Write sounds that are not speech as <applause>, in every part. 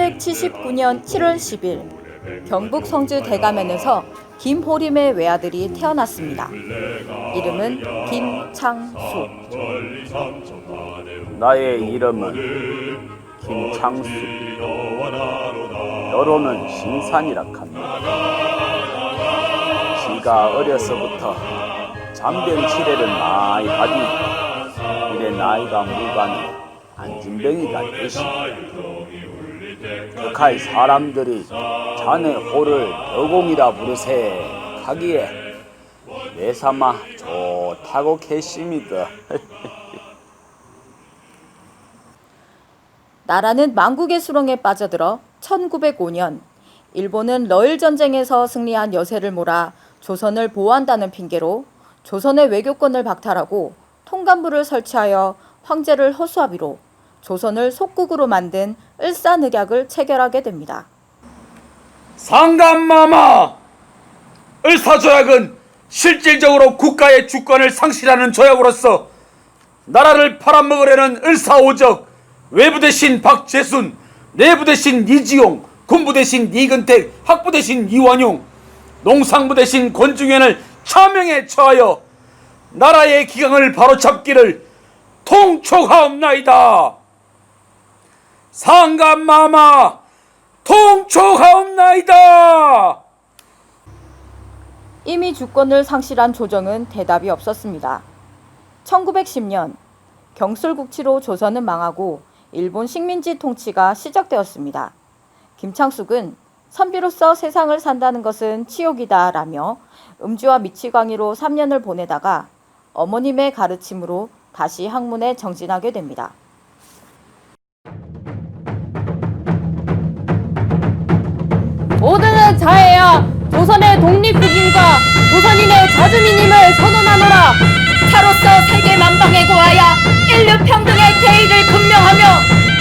1879년 7월 10일 경북 성주 대감면에서 김호림의 외아들이 태어났습니다. 이름은 김창수. 나의 이름은 김창수. 여로는 신산이라 합니다. 지가 어려서부터 잔병 치레를 많이 받니 이래 나이가 무관히 안진병이가 되십니다. 덕할 사람들이 자네 호를 여공이라 부르세 하기에 내삼아 좋다고 계십니다. <laughs> 나라는 망국의 수렁에 빠져들어 1905년 일본은 러일 전쟁에서 승리한 여세를 몰아 조선을 보호한다는 핑계로 조선의 외교권을 박탈하고 통감부를 설치하여 황제를 허수아비로 조선을 속국으로 만든 을사늑약을 체결하게 됩니다. 상감마마! 을사조약은 실질적으로 국가의 주권을 상실하는 조약으로서 나라를 팔아먹으려는 을사오적, 외부 대신 박재순, 내부 대신 이지용, 군부 대신 이근택, 학부 대신 이완용, 농상부 대신 권중현을 차명에 처하여 나라의 기강을 바로잡기를 통촉하옵나이다. 상감마마 통촉하옵나이다. 이미 주권을 상실한 조정은 대답이 없었습니다. 1910년 경술국치로 조선은 망하고 일본 식민지 통치가 시작되었습니다. 김창숙은 선비로서 세상을 산다는 것은 치욕이다 라며 음주와 미치광이로 3년을 보내다가 어머님의 가르침으로 다시 학문에 정진하게 됩니다. 조선의 독립국인과 조선인의 자주민임을 선언하노라. 차로서 세계 만방에 고하여 인류 평등의 대의를 분명하며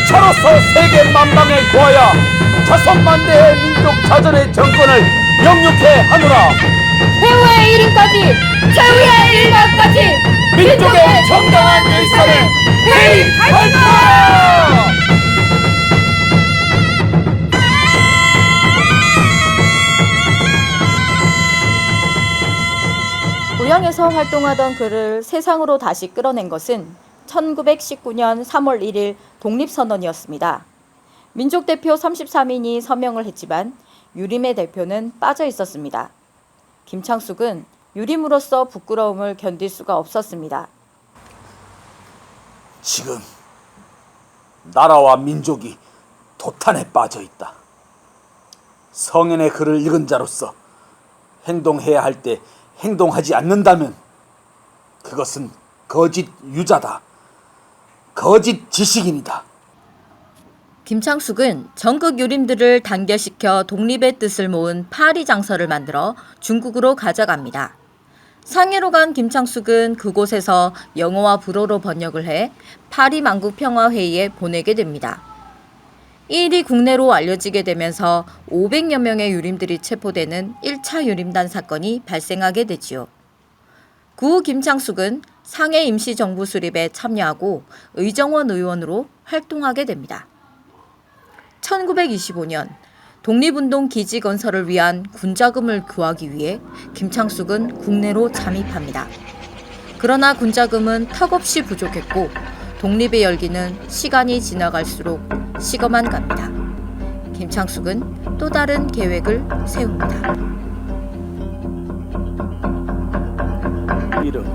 차로서 세계 만방에 고하여 자손만대의 민족 자전의 정권을 영육해 하노라. 최후의 이름까지 최후의 일각까지 민족의 정당한 일선에 회의하노라 고향에서 활동하던 그를 세상으로 다시 끌어낸 것은 1919년 3월 1일 독립선언이었습니다. 민족 대표 33인이 서명을 했지만 유림의 대표는 빠져 있었습니다. 김창숙은 유림으로서 부끄러움을 견딜 수가 없었습니다. 지금 나라와 민족이 도탄에 빠져 있다. 성현의 글을 읽은 자로서 행동해야 할때 행동하지 않는다면 그것은 거짓 유자다. 거짓 지식인이다. 김창숙은 전국 유림들을 단결시켜 독립의 뜻을 모은 파리 장서를 만들어 중국으로 가져갑니다. 상해로 간 김창숙은 그곳에서 영어와 불어로 번역을 해 파리 만국 평화 회의에 보내게 됩니다. 이 일이 국내로 알려지게 되면서 500여 명의 유림들이 체포되는 1차 유림단 사건이 발생하게 되지요. 그후 김창숙은 상해 임시정부 수립에 참여하고 의정원 의원으로 활동하게 됩니다. 1925년 독립운동 기지 건설을 위한 군자금을 구하기 위해 김창숙은 국내로 잠입합니다. 그러나 군자금은 턱없이 부족했고 독립의 열기는 시간이 지나갈수록 식어만 갑니다. 김창숙은 또 다른 계획을 세웁니다. 이름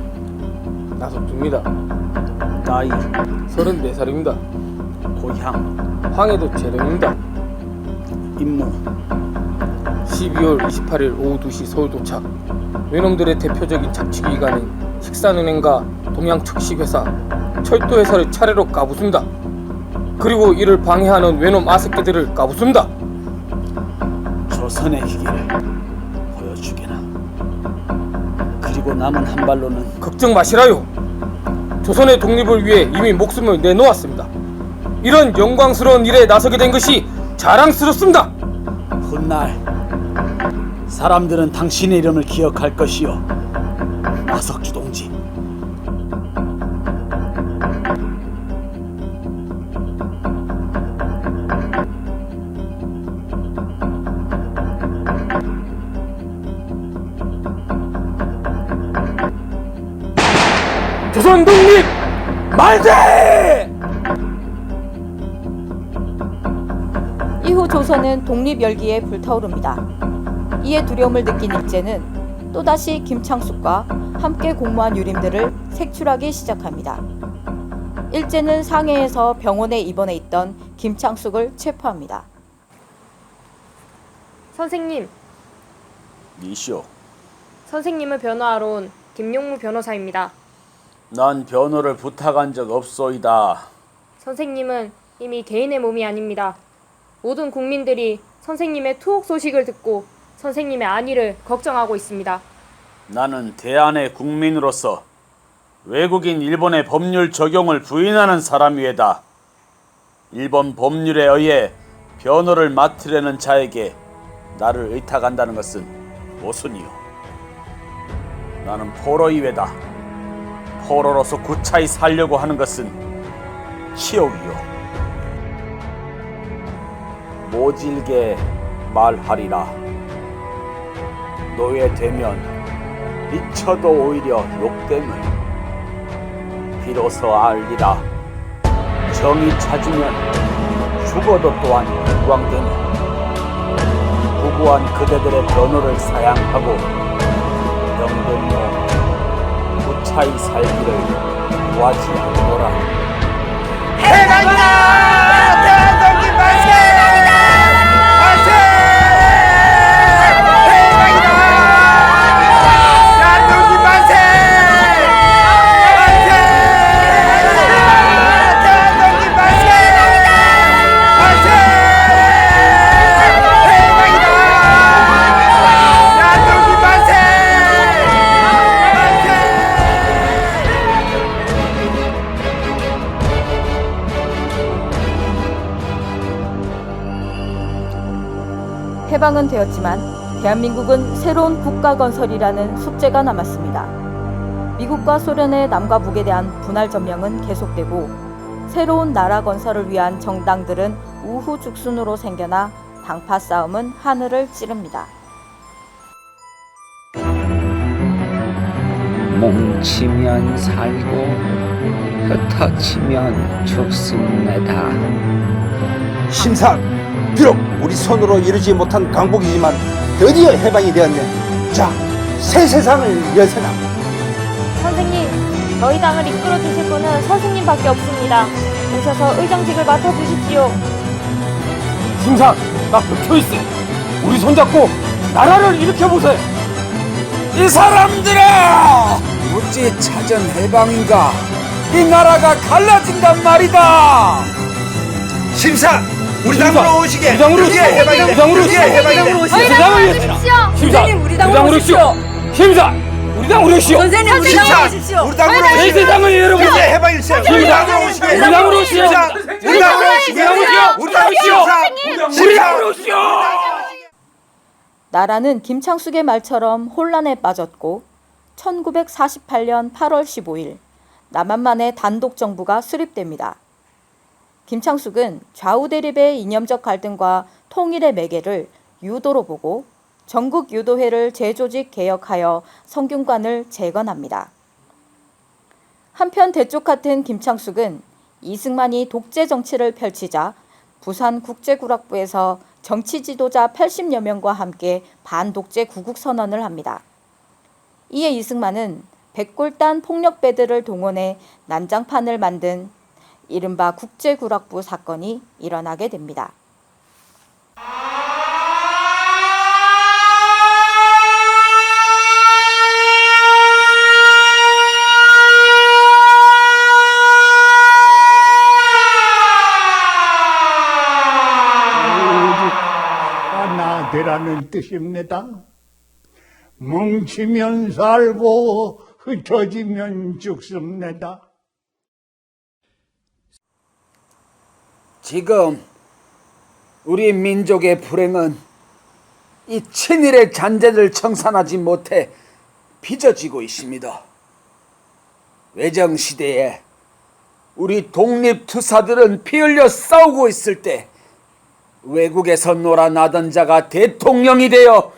나석주입니다. 나이, 34살입니다. 고향, 황해도 재령입니다. 임무, 12월 28일 오후 2시 서울 도착. 외놈들의 대표적인 착취 기관인 식산은행과 동양특식회사, 철도회사를 차례로 까부순다. 그리고 이를 방해하는 외놈 아새끼들을 까부순다. 조선의 희기를 보여주게나. 그리고 남은 한 발로는 걱정 마시라요. 조선의 독립을 위해 이미 목숨을 내놓았습니다. 이런 영광스러운 일에 나서게 된 것이 자랑스럽습니다. 훗날 사람들은 당신의 이름을 기억할 것이요. 나석주 만세! 이후 조선은 독립 열기에 불타오릅니다. 이에 두려움을 느낀 일제는 또다시 김창숙과 함께 공모한 유림들을 색출하기 시작합니다. 일제는 상해에서 병원에 입원해 있던 김창숙을 체포합니다. 선생님, 니쇼, 선생님을 변호하러 온 김용무 변호사입니다. 난 변호를 부탁한 적 없소이다. 선생님은 이미 개인의 몸이 아닙니다. 모든 국민들이 선생님의 투옥 소식을 듣고 선생님의 안위를 걱정하고 있습니다. 나는 대한의 국민으로서 외국인 일본의 법률 적용을 부인하는 사람이외다. 일본 법률에 의해 변호를 맡으려는 자에게 나를 의탁한다는 것은 모순이요. 나는 포로 이외다. 포로로서 구차히 살려고 하는 것은 치욕이요. 모질게 말하리라. 노예되면 미쳐도 오히려 욕됨을 비로소 알리라 정이 찾으면 죽어도 또한 영광되니 부부한 그대들의 변호를 사양하고 영등모 무 차히 살기를 구하지 않노라. 해 방은 되었지만 대한민국은 새로운 국가 건설이라는 숙제가 남았습니다. 미국과 소련의 남과 북에 대한 분할 점령은 계속되고 새로운 나라 건설을 위한 정당들은 우후죽순으로 생겨나 당파 싸움은 하늘을 찌릅니다. 뭉치면 살고 흩어지면 죽습니다. 심사 비록 우리 손으로 이루지 못한 강복이지만 드디어 해방이 되었네 자 새 세상을 열세나 선생님, 저희 당을 이끌어 주실 분은 선생님밖에 없습니다. 오셔서 의정직을 맡아 주십시오. 심상, 나 박혀있어. 우리 손잡고 나라를 일으켜보세요. 이 사람들아! 어찌 찾은 해방인가? 이 나라가 갈라진단 말이다! 심사 우리 당으로 오시게 우리 당으로 오시게. 우리 당으로 오시게. 우리 위해서. 심사, 우리 당으로 오시오. 심사, 우리 당으로 오시오. 심사 우리 당으로 이 오시게 세상을 여러분. 드디어 해방이 있어요 우리 당으로 오시게 우리 당으로 오시오. 우리 당으로 오시게 우리 당으로 오시오. 우리 당으로 우리 당으로 오시오. 나라는 김창숙의 말처럼 혼란에 빠졌고 1948년 8월 15일 남한만의 단독 정부가 수립됩니다. 김창숙은 좌우 대립의 이념적 갈등과 통일의 매개를 유도로 보고 전국 유도회를 재조직 개혁하여 성균관을 재건합니다. 한편 대쪽 같은 김창숙은 이승만이 독재 정치를 펼치자 부산 국제구락부에서 정치 지도자 80여 명과 함께 반독재 구국 선언을 합니다. 이에 이승만은 백골단 폭력배들을 동원해 난장판을 만든 이른바 국제구락부 사건이 일어나게 됩니다. 되라는 뜻입니다. 뭉치면 살고 흩어지면 죽습니다. 지금 우리 민족의 불행은 이 친일의 잔재를 청산하지 못해 빚어지고 있습니다. 외정 시대에 우리 독립투사들은 피 흘려 싸우고 있을 때 외국에서 놀아나던 자가 대통령이 되어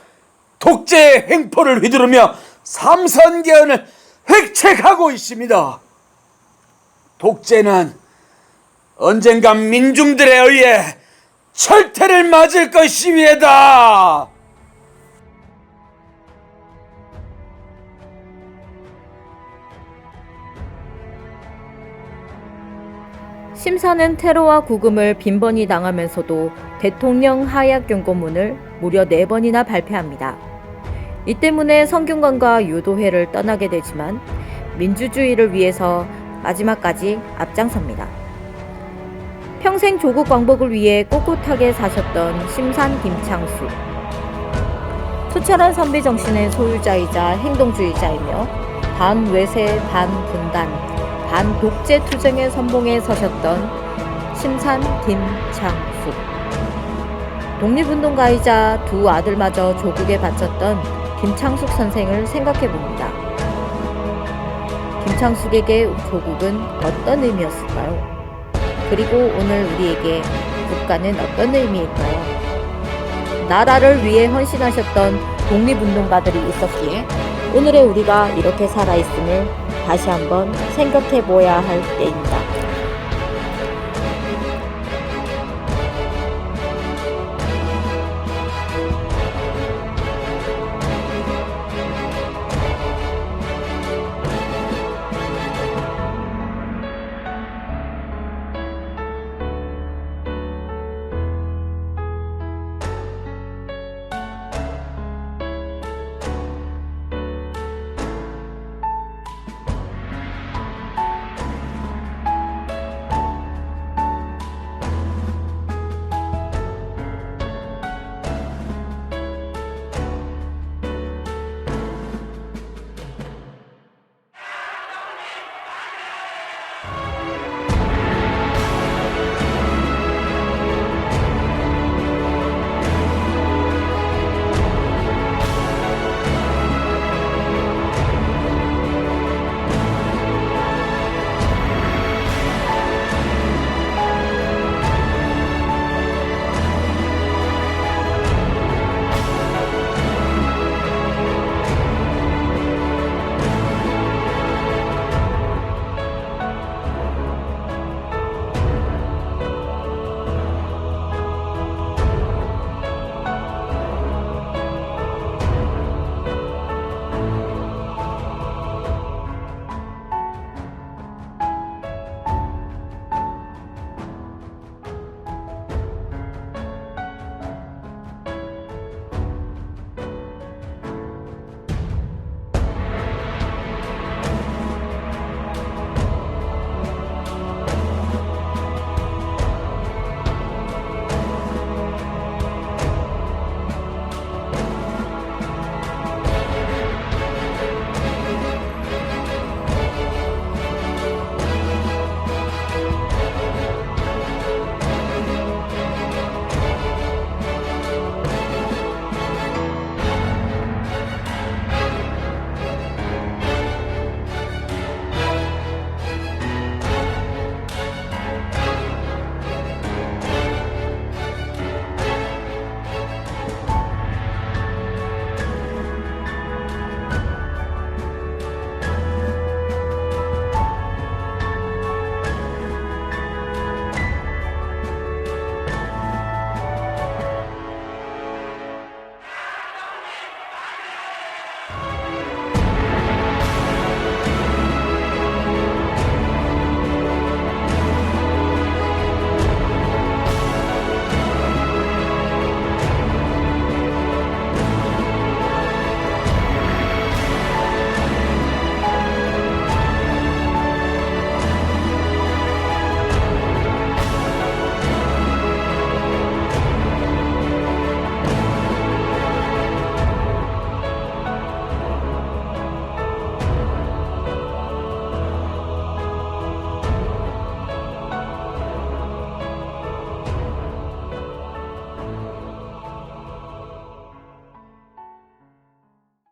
독재의 횡포를 휘두르며 삼선계언을 획책하고 있습니다. 독재는 언젠간 민중들에 의해 철퇴를 맞을 것이위에다. 심사는 테러와 구금을 빈번히 당하면서도 대통령 하약 경고문을 무려 네번이나 발표합니다. 이 때문에 성균관과 유도회를 떠나게 되지만 민주주의를 위해서 마지막까지 앞장섭니다. 평생 조국 왕복을 위해 꼿꼿하게 사셨던 심산 김창수. 투철한 선비 정신의 소유자이자 행동주의자이며 반외세 반분단 반독재 투쟁의 선봉에 서셨던 심산 김창수. 독립운동가이자 두 아들마저 조국에 바쳤던 김창숙 선생을 생각해 봅니다. 김창숙에게 조국은 어떤 의미였을까요? 그리고 오늘 우리에게 국가는 어떤 의미일까요? 나라를 위해 헌신하셨던 독립운동가들이 있었기에 오늘의 우리가 이렇게 살아있음을 다시 한번 생각해 보아야 할 때입니다.